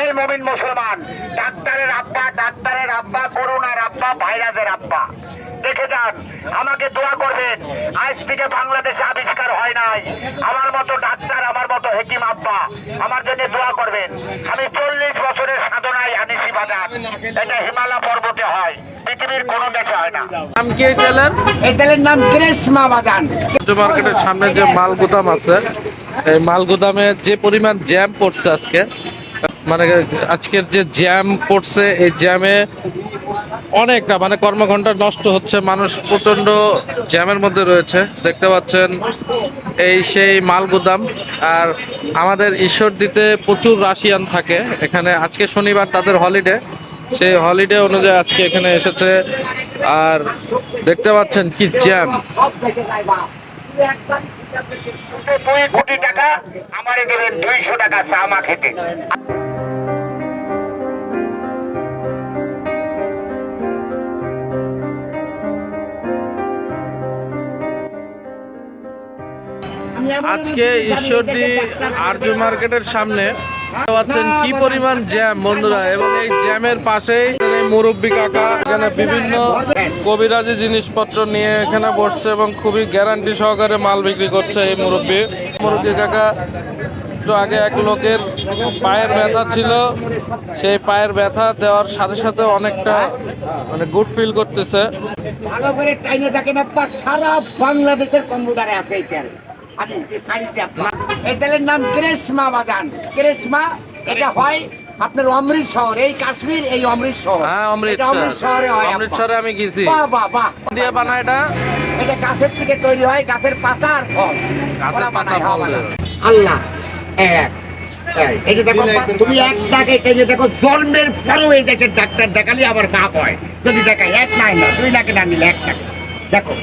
এই মমিন মুসলমান ডাক্তারের আব্বা ডাক্তারের আব্বা করোনার আব্বা ভাইরাসের আব্বা। দেখে যান আমাকে দোয়া করবেন আজ থেকে বাংলাদেশে আবিষ্কার হয় নাই। আমার মতো ডাক্তার আমার মতো হেকিম আব্বা আমার জন্য দোয়া করবেন। আমি চল্লিশ বছরের সাধনায় আনিসি বাজার এটা হিমালয় পর্বতে হয় পৃথিবীর কোনো দেশে হয় না। নাম কি এই তেলের? এই তেলের নাম গ্রেসমা বাজান মার্কেটের সামনে যে মাল গুদাম আছে এই মাল গুদামে যে পরিমাণ জ্যাম পড়ছে আজকে মানে আজকের যে জ্যাম পড়ছে, এই জ্যামে অনেকটা মানে কর্মঘন্টা নষ্ট হচ্ছে, মানুষ প্রচণ্ড জ্যামের মধ্যে রয়েছে। দেখতে পাচ্ছেন এই সেই মাল গুদাম আর আমাদের ঈশ্বর দিতে প্রচুর রাশিয়ান থাকে। এখানে আজকে শনিবার তাদের হলিডে সেই হলিডে অনুযায়ী আজকে এখানে এসেছে। আর দেখতে পাচ্ছেন কি জ্যাম। দুই কোটি টাকা, আমারে দেবেন দুইশো টাকা চা খেতে। আজকে ঈশ্বরদী আর্য মার্কেটের সামনে পাচ্ছেন কি পরিমাণ জ্যাম, বন্ধুরা? এবং এই জ্যামের পাশেই মুরব্বী কাকা, এখানে বিভিন্ন কবিরাজি জিনিসপত্র নিয়ে এখানে বসছে এবং খুবই গ্যারান্টি সহকারে মাল বিক্রি করছে এই মুরব্বী। মুরব্বী কাকা, একটু আগে এক লোকের পায়ের ব্যথা ছিল। সেই পায়ের ব্যথা দেওয়ার সাথে সাথে অনেকটা মানে গুড ফিল করতেছে। সারা বাংলাদেশের কম্পিউটারে আছে তেলের নাম গ্রেসমা বাগান। গ্রেসমা এটা হয় আপনার অমৃতসর এই কাশ্মীর এই অমৃতসর হ্যাঁ এটা অমৃতসর অমৃতসরে হয় আপনার। অমৃতসরে আমি গেছি। বাহ বাহ বাহ। দিয়ে বানা এটা। এটা গাছের থেকে তৈরি হয় গাছের পাতা আর ফল। গাছের পাতা, ফল। হ্যাঁ। আল্লাহ এক এই, এই দেখো তুমি এক দেখো জন্মের পরেও এই দেশের ডাক্তার দেখালে আবার বাপ হয়। যদি দেখাই এক নাই না দুই লাখে না নিলে এক টাকা দেখো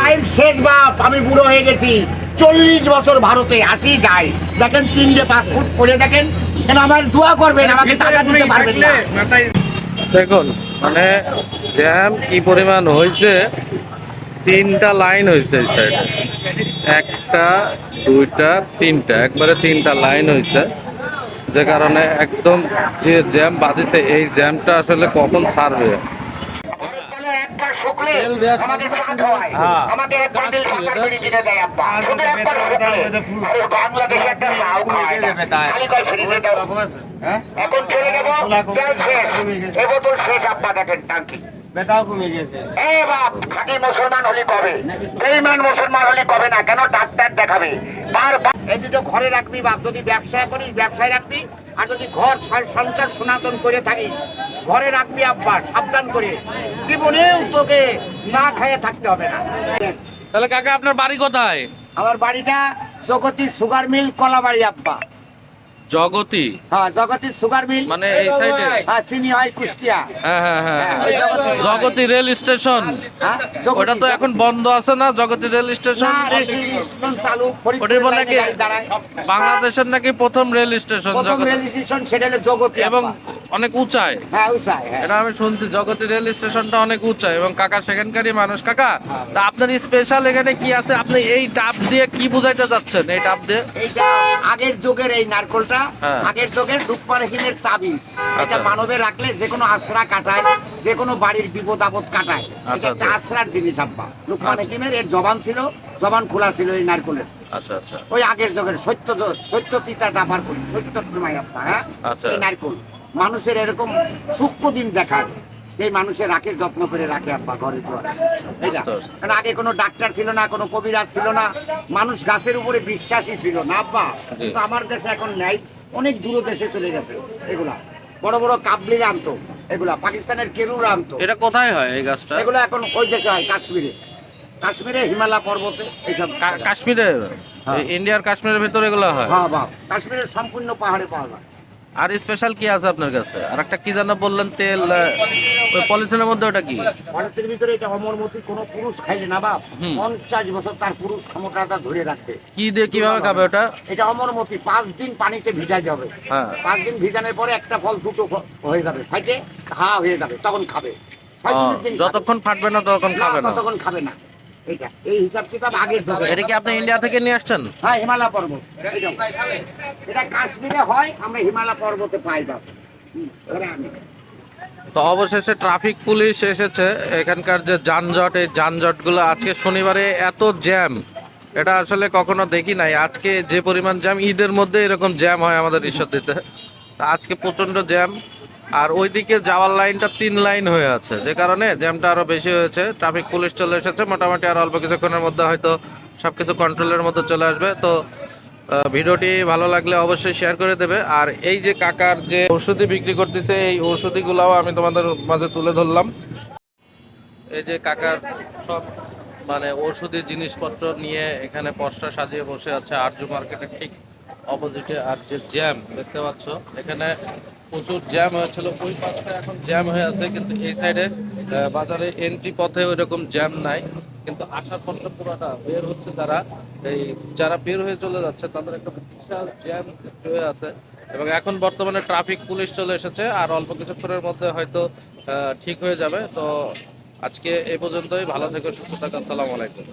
লাইফ শেষ বাপ আমি বুড়ো হয়ে গেছি। চল্লিশ বছর ভারতে আসি যাই। দেখেন তিনটে পাসপোর্ট করে দেখেন। কেন আমার দোয়া করবেন আমাকে টাকা দিতে পারবেন না। দেখুন মানে জ্যাম কি পরিমাণ হয়েছে? তিনটা লাইন হয়েছে এই সাইডে একটা দুইটা তিনটা। একবারে তিনটা লাইন হয়েছে। যে কারণে একদম যে জ্যাম বাঁধিছে এই জ্যামটা আসলে কখন একবার শুকলে আমাকে হ্যাঁ। আমাকে এক বান্ডিল গাছ বিড়ি কিনে দেয় আব্বা। শুধু একবার শুকলে। আরে বাংলাদেশে একটা লাউ খাওয়ায় না। দিয়ে দেবে তাই। খালি কয় ফ্রিজে দাও। হ্যাঁ? এখন চলে যাব তেল শেষ। এ বোতল শেষ আব্বা দেখেন টাঙ্কি। বেতাও কমে গেছে। এ বাপ খাঁটি মুসলমান হলি কবে? মুসলমান হলি কবে না? কেন ডাক্তার দেখাবে? বারবার এই দুটো ঘরে রাখবি বাপ। যদি ব্যবসা করিস ব্যবসায় রাখবি আর যদি ঘর সংসার সনাতন করে থাকিস ঘরে রাখবি আব্বা সাবধান করে। জীবনেও তোকে না খাইয়ে থাকতে হবে না। তাহলে কাকা আপনার বাড়ি কোথায়? আমার বাড়িটা জগতী সুগার মিল কলাবাড়ি আব্বা। জগতি। হ্যাঁ জগতী সুগার মিল। মানে এই সাইডে। হ্যাঁ চিনি হয় কুষ্টিয়া। হ্যাঁ হ্যাঁ হ্যাঁ। হ্যাঁ, জগতী রেল স্টেশন। ওটা তো এখন বন্ধ আছে না জগতি রেল স্টেশন? চালু। বাংলাদেশের নাকি প্রথম রেল স্টেশন রেল স্টেশন সেটা হলো জগতী এবং অনেক উঁচায়। হ্যাঁ এটা আমি শুনছি জগতি রেল স্টেশনটা অনেক উঁচায়। এবং কাকা সেখানকারই মানুষ। কাকা তা আপনার স্পেশাল এখানে কি আছে? আপনি এই টাপ দিয়ে কি বুঝাইতে যাচ্ছেন? এই টাপ দিয়ে? আগের যুগের এই নারকলটা হ্যাঁ। আগের যুগের রূপপার হিমের তাবিজ এটা আচ্ছা। মানবে রাখলে যে কোনো আশ্রা কাটায় যে কোনো বাড়ির বিপদ আপদ কাটায় আচ্ছা, এটা একটা আচ্ছা। আশ্রার জিনিস আব্বা আচ্ছা। হিমের এর জবান ছিল জবান খোলা ছিল এই নারকলের আচ্ছা আচ্ছা ওই আগের যুগের সত্য সত্য তিতা দাবার করি সত্যর সময় আপনার হ্যাঁ। এই নারকল মানুষের এরকম সূক্ষ্ম দিন দেখার এই মানুষের রাখে যত্ন করে রাখে আব্বা ঘরে ঘরে এইটা কারণ আগে কোনো ডাক্তার ছিল না কোনো কবিরাজ ছিল না মানুষ গাছের উপরে বিশ্বাসী ছিল না আব্বা। কিন্তু আমার দেশে এখন নেই অনেক দূর দেশে চলে গেছে এগুলা। বড় বড় কাবলিরা আনতো এগুলা। পাকিস্তানের কেরুরা আনতো। এটা কোথায় হয় এই গাছটা? এগুলো এখন ওই দেশে হয় কাশ্মীরে। কাশ্মীরে হিমালয় পর্বতে এইসব কাশ্মীরে? ইন্ডিয়ার কাশ্মীরের ভিতরে এগুলো হয়? হ্যাঁ কাশ্মীরের সম্পূর্ণ পাহাড়ে পাওয়া যায়। আর স্পেশাল কি আছে আপনার কাছে? আর একটা কি জানো বললেন তেল ওই পলিথিনের মধ্যে ওটা কি? ভারতের ভিতরে এটা অমরমতি কোনো পুরুষ খাইলে না বাপ পঞ্চাশ বছর তার পুরুষ ক্ষমতাটা ধরে রাখবে। কি দিয়ে কীভাবে খাবে ওটা? এটা অমরমতি পাঁচ দিন পানিতে ভিজাই যাবে হ্যাঁ। পাঁচ দিন ভিজানোর পরে একটা ফল দুটো হয়ে যাবে ফাইটে হা হয়ে যাবে তখন খাবে। যতক্ষণ ফাটবে না ততক্ষণ খাবে না। ততক্ষণ খাবে না। এটা এই হিসাব কিতাব আগের যুগে এটা কি আপনি ইন্ডিয়া থেকে নিয়ে আসছেন? হ্যাঁ হিমালয় পর্বত। এটা কাশ্মীরে হয় আমরা হিমালয় পর্বতে পাই বাবা। হুম, ধরে আনি। তো অবশেষে ট্রাফিক পুলিশ এসেছে এখানকার যে যানজট এই যানজটগুলো আজকে শনিবারে এত জ্যাম এটা আসলে কখনো দেখি নাই। আজকে যে পরিমাণ জ্যাম ঈদের মধ্যে এরকম জ্যাম হয় আমাদের ঈশ্বরদীতে তা আজকে প্রচণ্ড জ্যাম আর ওইদিকে যাওয়ার লাইনটা তিন লাইন হয়ে আছে। যে কারণে জ্যামটা আরও বেশি হয়েছে, ট্রাফিক পুলিশ চলে এসেছে, মোটামুটি আর অল্প কিছুক্ষণের মধ্যে হয়তো সবকিছু কন্ট্রোলের মধ্যে চলে আসবে। তো ভিডিওটি ভালো লাগলে অবশ্যই শেয়ার করে দেবে। আর এই যে কাকার যে ঔষধি বিক্রি করতেছে, এই ঔষধিগুলাও আমি তোমাদের মাঝে তুলে ধরলাম। এই যে কাকার সব মানে ঔষধি জিনিসপত্র নিয়ে এখানে পশরা সাজিয়ে বসে আছে, আরজু মার্কেটের ঠিক অপোজিটে আর যে জ্যাম, দেখতে পাচ্ছ, এখানে প্রচুর জ্যাম হয়েছিল। ওই পাশটা এখন জ্যাম হয়ে আছে, কিন্তু এই সাইডে বাজারে এন্ট্রি পথে ওই রকম জ্যাম নাই। কিন্তু আসার পথটা পুরোটা বের হচ্ছে যারা, এই যারা বের হয়ে চলে যাচ্ছে, তাদের একটা বিশাল জ্যাম হয়ে আছে। এবং এখন বর্তমানে ট্রাফিক পুলিশ চলে এসেছে, আর অল্প কিছুক্ষণের মধ্যে হয়তো ঠিক হয়ে যাবে। তো আজকে এ পর্যন্তই, ভালো থেকে, সুস্থ থাকা, আসসালামু আলাইকুম।